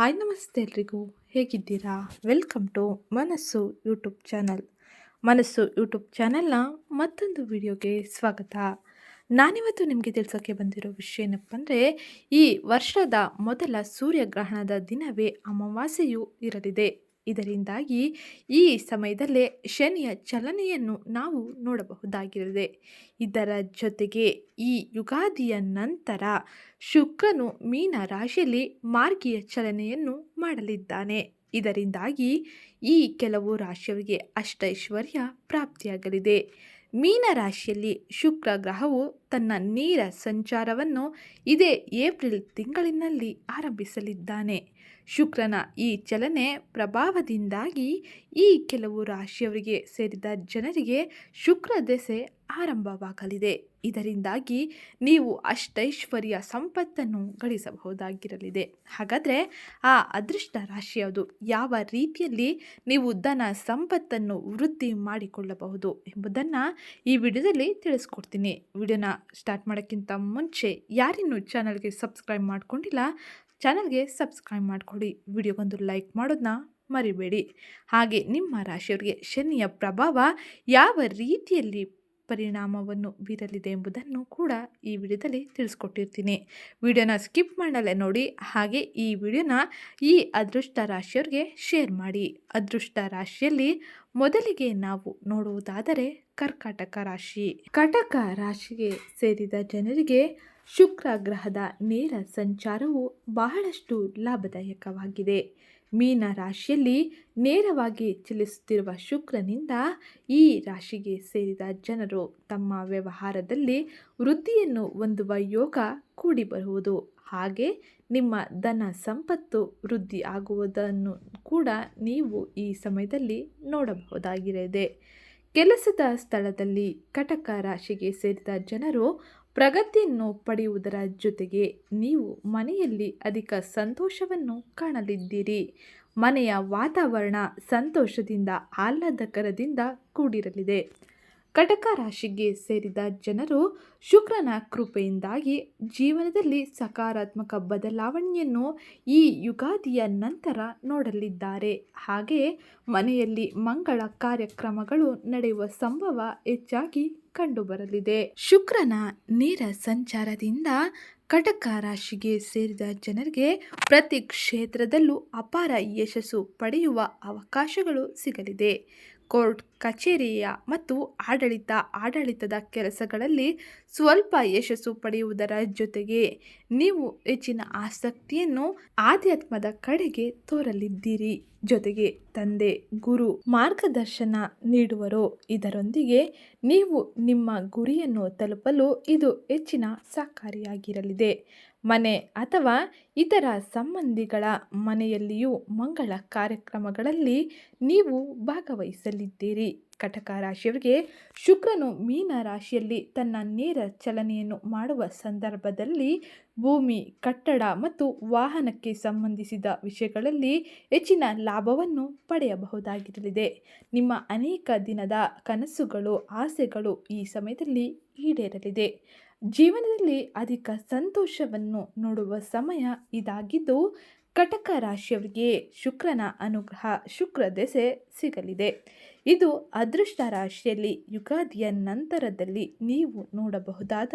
Hi ನಮಸ್ತೆ ಎಲ್ರಿಗೂ. ಹೇಗಿದ್ದೀರಾ? Welcome to Manassu YouTube channel Manassu YouTube ಚಾನಲ್ನ ಮತ್ತೊಂದು ವಿಡಿಯೋಗೆ ಸ್ವಾಗತ. ನಾನಿವತ್ತು ನಿಮಗೆ ತಿಳಿಸೋಕ್ಕೆ ಬಂದಿರೋ ವಿಷಯ ಏನಪ್ಪ ಅಂದರೆ ಈ ವರ್ಷದ ಮೊದಲ ಸೂರ್ಯಗ್ರಹಣದ ದಿನವೇ ಅಮಾವಾಸ್ಯೆಯೂ ಇರಲಿದೆ. ಇದರಿಂದಾಗಿ ಈ ಸಮಯದಲ್ಲೇ ಶನಿಯ ಚಲನೆಯನ್ನು ನಾವು ನೋಡಬಹುದಾಗಿರದೆ ಇದರ ಜೊತೆಗೆ ಈ ಯುಗಾದಿಯ ನಂತರ ಶುಕ್ರನು ಮೀನ ರಾಶಿಯಲ್ಲಿ ಮಾರ್ಗಿಯ ಚಲನೆಯನ್ನು ಮಾಡಲಿದ್ದಾನೆ. ಇದರಿಂದಾಗಿ ಈ ಕೆಲವು ರಾಶಿಯವರಿಗೆ ಅಷ್ಟೈಶ್ವರ್ಯ ಪ್ರಾಪ್ತಿಯಾಗಲಿದೆ. ಮೀನ ರಾಶಿಯಲ್ಲಿ ಶುಕ್ರ ಗ್ರಹವು ತನ್ನ ನೇರ ಸಂಚಾರವನ್ನು ಇದೇ ಏಪ್ರಿಲ್ ತಿಂಗಳಿನಲ್ಲಿ ಆರಂಭಿಸಲಿದ್ದಾನೆ. ಶುಕ್ರನ ಈ ಚಲನೆ ಪ್ರಭಾವದಿಂದಾಗಿ ಈ ಕೆಲವು ರಾಶಿಯವರಿಗೆ ಸೇರಿದ ಜನರಿಗೆ ಶುಕ್ರ ದೆಸೆ ಆರಂಭವಾಗಲಿದೆ. ಇದರಿಂದಾಗಿ ನೀವು ಅಷ್ಟೈಶ್ವರ್ಯ ಸಂಪತ್ತನ್ನು ಗಳಿಸಬಹುದಾಗಿರಲಿದೆ. ಹಾಗಾದರೆ ಆ ಅದೃಷ್ಟ ರಾಶಿ ಯಾವ ರೀತಿಯಲ್ಲಿ ನೀವು ಧನ ಸಂಪತ್ತನ್ನು ವೃದ್ಧಿ ಮಾಡಿಕೊಳ್ಳಬಹುದು ಎಂಬುದನ್ನು ಈ ವಿಡಿಯೋದಲ್ಲಿ ತಿಳಿಸ್ಕೊಡ್ತೀನಿ. ವಿಡಿಯೋನ ಸ್ಟಾರ್ಟ್ ಮಾಡೋಕ್ಕಿಂತ ಮುಂಚೆ ಯಾರಿನ್ನೂ ಚಾನಲ್ಗೆ ಸಬ್ಸ್ಕ್ರೈಬ್ ಮಾಡ್ಕೊಂಡಿಲ್ಲ ಚಾನಲ್ಗೆ ಸಬ್ಸ್ಕ್ರೈಬ್ ಮಾಡಿಕೊಡಿ. ವಿಡಿಯೋಗೊಂದು ಲೈಕ್ ಮಾಡೋದನ್ನ ಮರಿಬೇಡಿ. ಹಾಗೆ ನಿಮ್ಮ ರಾಶಿಯವರಿಗೆ ಶನಿಯ ಪ್ರಭಾವ ಯಾವ ರೀತಿಯಲ್ಲಿ ಪರಿಣಾಮವನ್ನು ಬೀರಲಿದೆ ಎಂಬುದನ್ನು ಕೂಡ ಈ ವಿಡಿಯೋದಲ್ಲಿ ತಿಳಿಸ್ಕೊಟ್ಟಿರ್ತೀನಿ. ವಿಡಿಯೋನ ಸ್ಕಿಪ್ ಮಾಡಲೇ ನೋಡಿ. ಹಾಗೆ ಈ ವಿಡಿಯೋನ ಈ ಅದೃಷ್ಟ ರಾಶಿಯವ್ರಿಗೆ ಶೇರ್ ಮಾಡಿ. ಅದೃಷ್ಟ ರಾಶಿಯಲ್ಲಿ ಮೊದಲಿಗೆ ನಾವು ನೋಡುವುದಾದರೆ ಕರ್ಕಾಟಕ ರಾಶಿ. ಕಟಕ ರಾಶಿಗೆ ಸೇರಿದ ಜನರಿಗೆ ಶುಕ್ರ ಗ್ರಹದ ನೇರ ಸಂಚಾರವು ಬಹಳಷ್ಟು ಲಾಭದಾಯಕವಾಗಿದೆ. ಮೀನ ರಾಶಿಯಲ್ಲಿ ನೇರವಾಗಿ ಚಲಿಸುತ್ತಿರುವ ಶುಕ್ರನಿಂದ ಈ ರಾಶಿಗೆ ಸೇರಿದ ಜನರು ತಮ್ಮ ವ್ಯವಹಾರದಲ್ಲಿ ವೃದ್ಧಿಯನ್ನು ಹೊಂದುವ ಯೋಗ ಕೂಡಿ ಬರುವುದು. ಹಾಗೆ ನಿಮ್ಮ ಧನ ಸಂಪತ್ತು ವೃದ್ಧಿ ಆಗುವುದನ್ನು ಕೂಡ ನೀವು ಈ ಸಮಯದಲ್ಲಿ ನೋಡಬಹುದಾಗಿದೆ. ಕೆಲಸದ ಸ್ಥಳದಲ್ಲಿ ಕಟಕ ರಾಶಿಗೆ ಸೇರಿದ ಜನರು ಪ್ರಗತಿಯನ್ನು ಪಡೆಯುವುದರ ಜೊತೆಗೆ ನೀವು ಮನೆಯಲ್ಲಿ ಅಧಿಕ ಸಂತೋಷವನ್ನು ಕಾಣಲಿದ್ದೀರಿ. ಮನೆಯ ವಾತಾವರಣ ಸಂತೋಷದಿಂದ ಆಹ್ಲಾದಕರದಿಂದ ಕೂಡಿರಲಿದೆ. ಕಟಕ ರಾಶಿಗೆ ಸೇರಿದ ಜನರು ಶುಕ್ರನ ಕೃಪೆಯಿಂದಾಗಿ ಜೀವನದಲ್ಲಿ ಸಕಾರಾತ್ಮಕ ಬದಲಾವಣೆಯನ್ನು ಈ ಯುಗಾದಿಯ ನಂತರ ನೋಡಲಿದ್ದಾರೆ. ಹಾಗೆಯೇ ಮನೆಯಲ್ಲಿ ಮಂಗಳ ಕಾರ್ಯಕ್ರಮಗಳು ನಡೆಯುವ ಸಂಭವ ಹೆಚ್ಚಾಗಿ ಕಂಡುಬರಲಿದೆ. ಶುಕ್ರನ ನೇರ ಸಂಚಾರದಿಂದ ಕಟಕ ರಾಶಿಗೆ ಸೇರಿದ ಜನರಿಗೆ ಪ್ರತಿ ಕ್ಷೇತ್ರದಲ್ಲೂ ಅಪಾರ ಯಶಸ್ಸು ಪಡೆಯುವ ಅವಕಾಶಗಳು ಸಿಗಲಿದೆ. ಕೋರ್ಟ್, ಕಚೇರಿಯ ಮತ್ತು ಆಡಳಿತ, ಆಡಳಿತದ ಕೆಲಸಗಳಲ್ಲಿ ಸ್ವಲ್ಪ ಯಶಸ್ಸು ಪಡೆಯುವುದರ ಜೊತೆಗೆ ನೀವು ಹೆಚ್ಚಿನ ಆಸಕ್ತಿಯನ್ನು ಆಧ್ಯಾತ್ಮದ ಕಡೆಗೆ ತೋರಲಿದ್ದೀರಿ. ಜೊತೆಗೆ ತಂದೆ, ಗುರು ಮಾರ್ಗದರ್ಶನ ನೀಡುವರು. ಇದರೊಂದಿಗೆ ನೀವು ನಿಮ್ಮ ಗುರಿಯನ್ನು ತಲುಪಲು ಇದು ಹೆಚ್ಚಿನ ಸಹಕಾರಿಯಾಗಿರಲಿದೆ. ಮನೆ ಅಥವಾ ಇತರ ಸಂಬಂಧಿಗಳ ಮನೆಯಲ್ಲಿಯೂ ಮಂಗಳ ಕಾರ್ಯಕ್ರಮಗಳಲ್ಲಿ ನೀವು ಭಾಗವಹಿಸಲಿದ್ದೀರಿ. ಕಟಕ ರಾಶಿಯವರಿಗೆ ಶುಕ್ರನು ಮೀನ ರಾಶಿಯಲ್ಲಿ ತನ್ನ ನೇರ ಚಲನೆಯನ್ನು ಮಾಡುವ ಸಂದರ್ಭದಲ್ಲಿ ಭೂಮಿ, ಕಟ್ಟಡ ಮತ್ತು ವಾಹನಕ್ಕೆ ಸಂಬಂಧಿಸಿದ ವಿಷಯಗಳಲ್ಲಿ ಹೆಚ್ಚಿನ ಲಾಭವನ್ನು ಪಡೆಯಬಹುದಾಗಿರಲಿದೆ. ನಿಮ್ಮ ಅನೇಕ ದಿನದ ಕನಸುಗಳು, ಆಸೆಗಳು ಈ ಸಮಯದಲ್ಲಿ ಈಡೇರಲಿದೆ. ಜೀವನದಲ್ಲಿ ಅಧಿಕ ಸಂತೋಷವನ್ನು ನೋಡುವ ಸಮಯ ಇದಾಗಿದ್ದು, ಕಟಕ ರಾಶಿಯವರಿಗೆ ಶುಕ್ರನ ಅನುಗ್ರಹ ಶುಕ್ರ ದೆಸೆ ಸಿಗಲಿದೆ. ಇದು ಅದೃಷ್ಟ ರಾಶಿಯಲ್ಲಿ ಯುಗಾದಿಯ ನಂತರದಲ್ಲಿ ನೀವು ನೋಡಬಹುದಾದ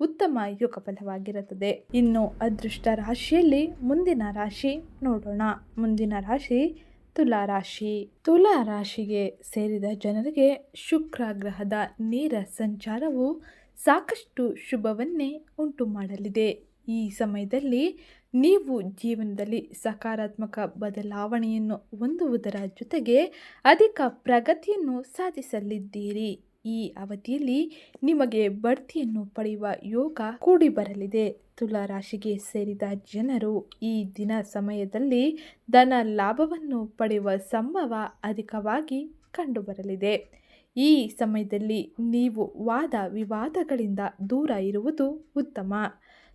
ಉತ್ತಮ ಯೋಗ ಫಲವಾಗಿರುತ್ತದೆ ಇನ್ನು ಅದೃಷ್ಟ ರಾಶಿಯಲ್ಲಿ ಮುಂದಿನ ರಾಶಿ ನೋಡೋಣ. ಮುಂದಿನ ರಾಶಿ ತುಲಾ ರಾಶಿ. ತುಲಾ ರಾಶಿಗೆ ಸೇರಿದ ಜನರಿಗೆ ಶುಕ್ರ ಗ್ರಹದ ನೇರ ಸಂಚಾರವು ಸಾಕಷ್ಟು ಶುಭವನ್ನೇ ಉಂಟು ಮಾಡಲಿದೆ. ಈ ಸಮಯದಲ್ಲಿ ನೀವು ಜೀವನದಲ್ಲಿ ಸಕಾರಾತ್ಮಕ ಬದಲಾವಣೆಯನ್ನು ಹೊಂದುವುದರ ಜೊತೆಗೆ ಅಧಿಕ ಪ್ರಗತಿಯನ್ನು ಸಾಧಿಸಲಿದ್ದೀರಿ. ಈ ಅವಧಿಯಲ್ಲಿ ನಿಮಗೆ ಬಡ್ತಿಯನ್ನು ಪಡೆಯುವ ಯೋಗ ಕೂಡಿ ಬರಲಿದೆ. ತುಲಾ ರಾಶಿಗೆ ಸೇರಿದ ಜನರು ಈ ದಿನ ಸಮಯದಲ್ಲಿ ಧನ ಲಾಭವನ್ನು ಪಡೆಯುವ ಸಂಭವ ಅಧಿಕವಾಗಿ ಕಂಡುಬರಲಿದೆ. ಈ ಸಮಯದಲ್ಲಿ ನೀವು ವಾದ ವಿವಾದಗಳಿಂದ ದೂರ ಇರುವುದು ಉತ್ತಮ.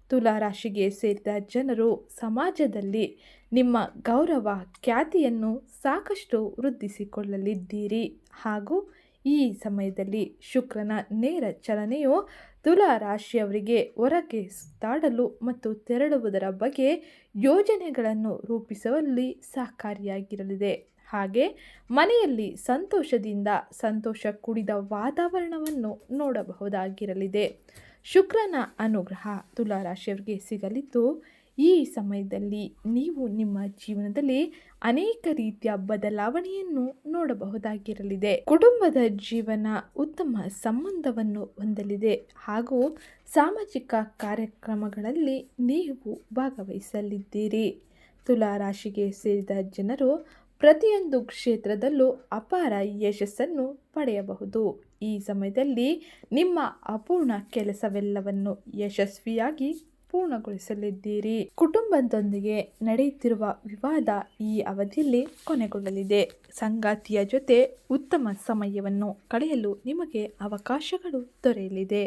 ತುಲಾ ರಾಶಿಗೆ ಸೇರಿದ ಜನರು ಸಮಾಜದಲ್ಲಿ ನಿಮ್ಮ ಗೌರವ ಖ್ಯಾತಿಯನ್ನು ಸಾಕಷ್ಟು ವೃದ್ಧಿಸಿಕೊಳ್ಳಲಿದ್ದೀರಿ. ಹಾಗೂ ಈ ಸಮಯದಲ್ಲಿ ಶುಕ್ರನ ನೇರ ಚಲನೆಯು ತುಲಾ ರಾಶಿಯವರಿಗೆ ಹೊರಗೆ ಸುತ್ತಾಡಲು ಮತ್ತು ತೆರಳುವುದರ ಬಗ್ಗೆ ಯೋಜನೆಗಳನ್ನು ರೂಪಿಸುವಲ್ಲಿ ಸಹಕಾರಿಯಾಗಿರಲಿದೆ. ಹಾಗೆ ಮನೆಯಲ್ಲಿ ಸಂತೋಷದಿಂದ ಸಂತೋಷ ಕೂಡಿದ ವಾತಾವರಣವನ್ನು ನೋಡಬಹುದಾಗಿರಲಿದೆ. ಶುಕ್ರನ ಅನುಗ್ರಹ ತುಲಾ ರಾಶಿಯವರಿಗೆ ಸಿಗಲಿದ್ದು, ಈ ಸಮಯದಲ್ಲಿ ನೀವು ನಿಮ್ಮ ಜೀವನದಲ್ಲಿ ಅನೇಕ ರೀತಿಯ ಬದಲಾವಣೆಯನ್ನು ನೋಡಬಹುದಾಗಿರಲಿದೆ. ಕುಟುಂಬದ ಜೀವನ ಉತ್ತಮ ಸಂಬಂಧವನ್ನು ಹೊಂದಲಿದೆ ಹಾಗೂ ಸಾಮಾಜಿಕ ಕಾರ್ಯಕ್ರಮಗಳಲ್ಲಿ ನೀವು ಭಾಗವಹಿಸಲಿದ್ದೀರಿ. ತುಲಾ ರಾಶಿಗೆ ಸೇರಿದ ಜನರು ಪ್ರತಿಯೊಂದು ಕ್ಷೇತ್ರದಲ್ಲೂ ಅಪಾರ ಯಶಸ್ಸನ್ನು ಪಡೆಯಬಹುದು. ಈ ಸಮಯದಲ್ಲಿ ನಿಮ್ಮ ಅಪೂರ್ಣ ಕೆಲಸವೆಲ್ಲವನ್ನು ಯಶಸ್ವಿಯಾಗಿ ಪೂರ್ಣಗೊಳಿಸಲಿದ್ದೀರಿ. ಕುಟುಂಬದೊಂದಿಗೆ ನಡೆಯುತ್ತಿರುವ ವಿವಾದ ಈ ಅವಧಿಯಲ್ಲಿ ಕೊನೆಗೊಳ್ಳಲಿದೆ. ಸಂಗಾತಿಯ ಜೊತೆ ಉತ್ತಮ ಸಮಯವನ್ನು ಕಳೆಯಲು ನಿಮಗೆ ಅವಕಾಶಗಳು ದೊರೆಯಲಿದೆ.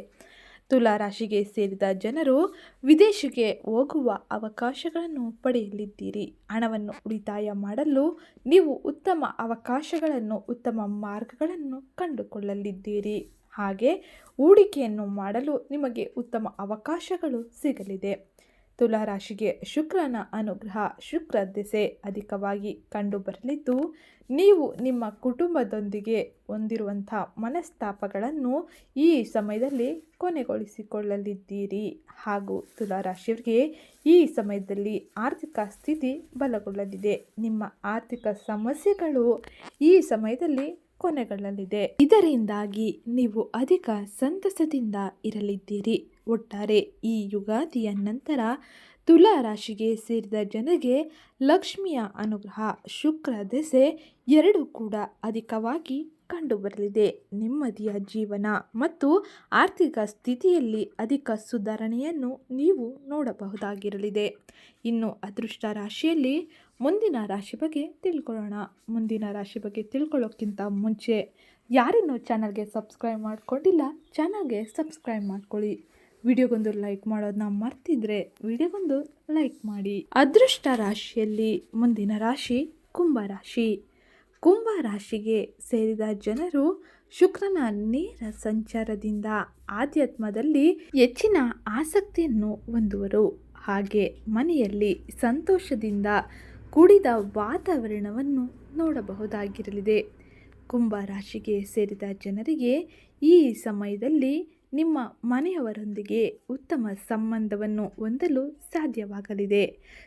ತುಲಾ ರಾಶಿಗೆ ಸೇರಿದ ಜನರು ವಿದೇಶಕ್ಕೆ ಹೋಗುವ ಅವಕಾಶಗಳನ್ನು ಪಡೆಯಲಿದ್ದೀರಿ. ಹಣವನ್ನು ಉಳಿತಾಯ ಮಾಡಲು ನೀವು ಉತ್ತಮ ಅವಕಾಶಗಳನ್ನು, ಉತ್ತಮ ಮಾರ್ಗಗಳನ್ನು ಕಂಡುಕೊಳ್ಳಲಿದ್ದೀರಿ. ಹಾಗೆ ಹೂಡಿಕೆಯನ್ನು ಮಾಡಲು ನಿಮಗೆ ಉತ್ತಮ ಅವಕಾಶಗಳು ಸಿಗಲಿದೆ. ತುಲಾ ರಾಶಿಗೆ ಶುಕ್ರನ ಅನುಗ್ರಹ ಶುಕ್ರ ದೆಸೆ ಅಧಿಕವಾಗಿ ಕಂಡುಬರಲಿದ್ದು, ನೀವು ನಿಮ್ಮ ಕುಟುಂಬದೊಂದಿಗೆ ಹೊಂದಿರುವಂಥ ಮನಸ್ತಾಪಗಳನ್ನು ಈ ಸಮಯದಲ್ಲಿ ಕೊನೆಗೊಳಿಸಿಕೊಳ್ಳಲಿದ್ದೀರಿ. ಹಾಗೂ ತುಲಾರಾಶಿಯವರಿಗೆ ಈ ಸಮಯದಲ್ಲಿ ಆರ್ಥಿಕ ಸ್ಥಿತಿ ಬಲಗೊಳ್ಳಲಿದೆ. ನಿಮ್ಮ ಆರ್ಥಿಕ ಸಮಸ್ಯೆಗಳು ಈ ಸಮಯದಲ್ಲಿ ಕೊನೆಗೊಳ್ಳಲಿದೆ. ಇದರಿಂದಾಗಿ ನೀವು ಅಧಿಕ ಸಂತಸದಿಂದ ಇರಲಿದ್ದೀರಿ. ಒಟ್ಟಾರೆ ಈ ಯುಗಾದಿಯ ನಂತರ ತುಲಾ ರಾಶಿಗೆ ಸೇರಿದ ಜನರಿಗೆ ಲಕ್ಷ್ಮಿಯ ಅನುಗ್ರಹ ಶುಕ್ರ ದೆಸೆ ಎರಡೂ ಕೂಡ ಅಧಿಕವಾಗಿ ಕಂಡುಬರಲಿದೆ. ನೆಮ್ಮದಿಯ ಜೀವನ ಮತ್ತು ಆರ್ಥಿಕ ಸ್ಥಿತಿಯಲ್ಲಿ ಅಧಿಕ ಸುಧಾರಣೆಯನ್ನು ನೀವು ನೋಡಬಹುದಾಗಿರಲಿದೆ. ಇನ್ನು ಅದೃಷ್ಟ ರಾಶಿಯಲ್ಲಿ ಮುಂದಿನ ರಾಶಿ ಬಗ್ಗೆ ತಿಳ್ಕೊಳ್ಳೋಣ. ಮುಂದಿನ ರಾಶಿ ಬಗ್ಗೆ ತಿಳ್ಕೊಳ್ಳೋಕ್ಕಿಂತ ಮುಂಚೆ ಯಾರಿನ್ನೂ ಚಾನಲ್ಗೆ ಸಬ್ಸ್ಕ್ರೈಬ್ ಮಾಡಿಕೊಂಡಿಲ್ಲ ಚಾನಲ್ಗೆ ಸಬ್ಸ್ಕ್ರೈಬ್ ಮಾಡ್ಕೊಳ್ಳಿ. ವಿಡಿಯೋಗೊಂದು ಲೈಕ್ ಮಾಡೋದನ್ನ ಮರ್ತಿದ್ರೆ ವಿಡಿಯೋಗೊಂದು ಲೈಕ್ ಮಾಡಿ. ಅದೃಷ್ಟ ರಾಶಿಯಲ್ಲಿ ಮುಂದಿನ ರಾಶಿ ಕುಂಭ ರಾಶಿ. ಕುಂಭ ರಾಶಿಗೆ ಸೇರಿದ ಜನರು ಶುಕ್ರನ ನೇರ ಸಂಚಾರದಿಂದ ಆಧ್ಯಾತ್ಮದಲ್ಲಿ ಹೆಚ್ಚಿನ ಆಸಕ್ತಿಯನ್ನು ಹೊಂದುವರು. ಹಾಗೆ ಮನೆಯಲ್ಲಿ ಸಂತೋಷದಿಂದ ಕೂಡಿದ ವಾತಾವರಣವನ್ನು ನೋಡಬಹುದಾಗಿರಲಿದೆ. ಕುಂಭ ರಾಶಿಗೆ ಸೇರಿದ ಜನರಿಗೆ ಈ ಸಮಯದಲ್ಲಿ ನಿಮ್ಮ ಮನೆಯವರೊಂದಿಗೆ ಉತ್ತಮ ಸಂಬಂಧವನ್ನು ಹೊಂದಲು ಸಾಧ್ಯವಾಗಲಿದೆ.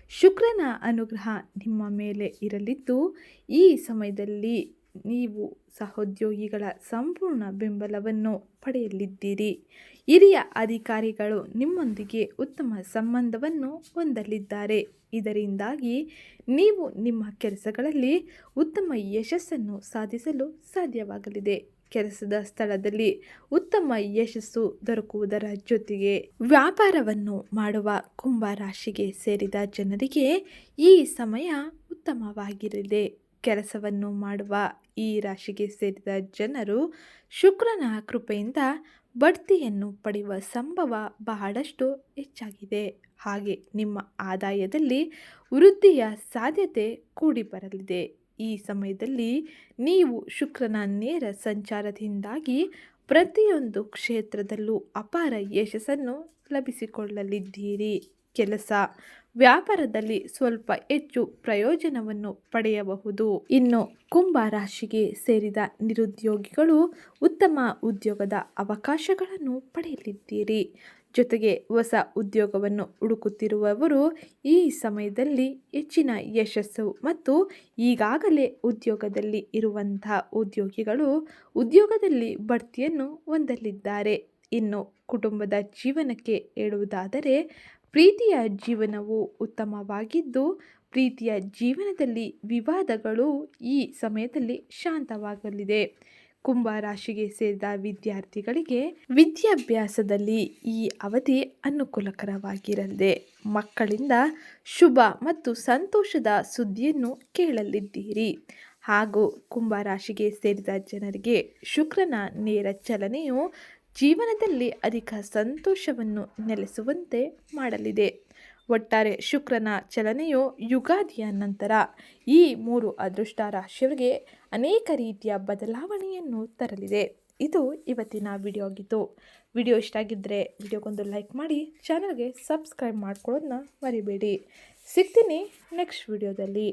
ಶುಕ್ರನ ಅನುಗ್ರಹ ನಿಮ್ಮ ಮೇಲೆ ಇರಲಿದ್ದು, ಈ ಸಮಯದಲ್ಲಿ ನೀವು ಸಹೋದ್ಯೋಗಿಗಳ ಸಂಪೂರ್ಣ ಬೆಂಬಲವನ್ನು ಪಡೆಯಲಿದ್ದೀರಿ. ಹಿರಿಯ ಅಧಿಕಾರಿಗಳು ನಿಮ್ಮೊಂದಿಗೆ ಉತ್ತಮ ಸಂಬಂಧವನ್ನು ಹೊಂದಲಿದ್ದಾರೆ. ಇದರಿಂದಾಗಿ ನೀವು ನಿಮ್ಮ ಕೆಲಸಗಳಲ್ಲಿ ಉತ್ತಮ ಯಶಸ್ಸನ್ನು ಸಾಧಿಸಲು ಸಾಧ್ಯವಾಗಲಿದೆ. ಕೆಲಸದ ಸ್ಥಳದಲ್ಲಿ ಉತ್ತಮ ಯಶಸ್ಸು ದೊರಕುವುದರ ಜೊತೆಗೆ ವ್ಯಾಪಾರವನ್ನು ಮಾಡುವ ಕುಂಭ ರಾಶಿಗೆ ಸೇರಿದ ಜನರಿಗೆ ಈ ಸಮಯ ಉತ್ತಮವಾಗಿರಲಿದೆ ಕೆಲಸವನ್ನು ಮಾಡುವ ಈ ರಾಶಿಗೆ ಸೇರಿದ ಜನರು ಶುಕ್ರನ ಕೃಪೆಯಿಂದ ಬಡ್ತಿಯನ್ನು ಪಡೆಯುವ ಸಂಭವ ಬಹಳಷ್ಟು ಹೆಚ್ಚಾಗಿದೆ. ಹಾಗೆ ನಿಮ್ಮ ಆದಾಯದಲ್ಲಿ ವೃದ್ಧಿಯ ಸಾಧ್ಯತೆ ಕೂಡಿ ಬರಲಿದೆ ಈ ಸಮಯದಲ್ಲಿ ನೀವು ಶುಕ್ರನ ನೇರ ಸಂಚಾರದಿಂದಾಗಿ ಪ್ರತಿಯೊಂದು ಕ್ಷೇತ್ರದಲ್ಲೂ ಅಪಾರ ಯಶಸ್ಸನ್ನು ಲಭಿಸಿಕೊಳ್ಳಲಿದ್ದೀರಿ. ಕೆಲಸ ವ್ಯಾಪಾರದಲ್ಲಿ ಸ್ವಲ್ಪ ಹೆಚ್ಚು ಪ್ರಯೋಜನವನ್ನು ಪಡೆಯಬಹುದು. ಇನ್ನು ಕುಂಭ ರಾಶಿಗೆ ಸೇರಿದ ನಿರುದ್ಯೋಗಿಗಳು ಉತ್ತಮ ಉದ್ಯೋಗದ ಅವಕಾಶಗಳನ್ನು ಪಡೆಯಲಿದ್ದೀರಿ. ಜೊತೆಗೆ ಹೊಸ ಉದ್ಯೋಗವನ್ನು ಹುಡುಕುತ್ತಿರುವವರು ಈ ಸಮಯದಲ್ಲಿ ಹೆಚ್ಚಿನ ಯಶಸ್ಸು ಮತ್ತು ಈಗಾಗಲೇ ಉದ್ಯೋಗದಲ್ಲಿ ಇರುವಂಥ ಉದ್ಯೋಗಿಗಳು ಉದ್ಯೋಗದಲ್ಲಿ ಬಡ್ತಿಯನ್ನು ಹೊಂದಲಿದ್ದಾರೆ. ಇನ್ನು ಕುಟುಂಬದ ಜೀವನಕ್ಕೆ ಹೇಳುವುದಾದರೆ, ಪ್ರೀತಿಯ ಜೀವನವು ಉತ್ತಮವಾಗಿದ್ದು, ಪ್ರೀತಿಯ ಜೀವನದಲ್ಲಿ ವಿವಾದಗಳು ಈ ಸಮಯದಲ್ಲಿ ಶಾಂತವಾಗಲಿದೆ. ಕುಂಭ ರಾಶಿಗೆ ಸೇರಿದ ವಿದ್ಯಾರ್ಥಿಗಳಿಗೆ ವಿದ್ಯಾಭ್ಯಾಸದಲ್ಲಿ ಈ ಅವಧಿ ಅನುಕೂಲಕರವಾಗಿರಲಿದೆ. ಮಕ್ಕಳಿಂದ ಶುಭ ಮತ್ತು ಸಂತೋಷದ ಸುದ್ದಿಯನ್ನು ಕೇಳಲಿದ್ದೀರಿ. ಹಾಗೂ ಕುಂಭ ರಾಶಿಗೆ ಸೇರಿದ ಜನರಿಗೆ ಶುಕ್ರನ ನೇರ ಚಲನೆಯು ಜೀವನದಲ್ಲಿ ಅಧಿಕ ಸಂತೋಷವನ್ನು ನೆಲೆಸುವಂತೆ ಮಾಡಲಿದೆ. ಒಟ್ಟಾರೆ ಶುಕ್ರನ ಚಲನೆಯು ಯುಗಾದಿಯ ನಂತರ. ಈ ಮೂರು ಅದೃಷ್ಟ ರಾಶಿಯವರಿಗೆ ಅನೇಕ ರೀತಿಯ ಬದಲಾವಣೆಯನ್ನು ತರಲಿದೆ. ಇದು ಇವತ್ತಿನ ವಿಡಿಯೋ ಆಗಿತ್ತು. ವಿಡಿಯೋ ಇಷ್ಟ ಆಗಿದ್ದರೆ ವಿಡಿಯೋಗೊಂದು ಲೈಕ್ ಮಾಡಿ ಚಾನಲ್ಗೆ ಸಬ್ಸ್ಕ್ರೈಬ್ ಮಾಡ್ಕೊಳ್ಳೋದನ್ನ ಮರಿಬೇಡಿ. ಸಿಗ್ತೀನಿ ನೆಕ್ಸ್ಟ್ ವಿಡಿಯೋದಲ್ಲಿ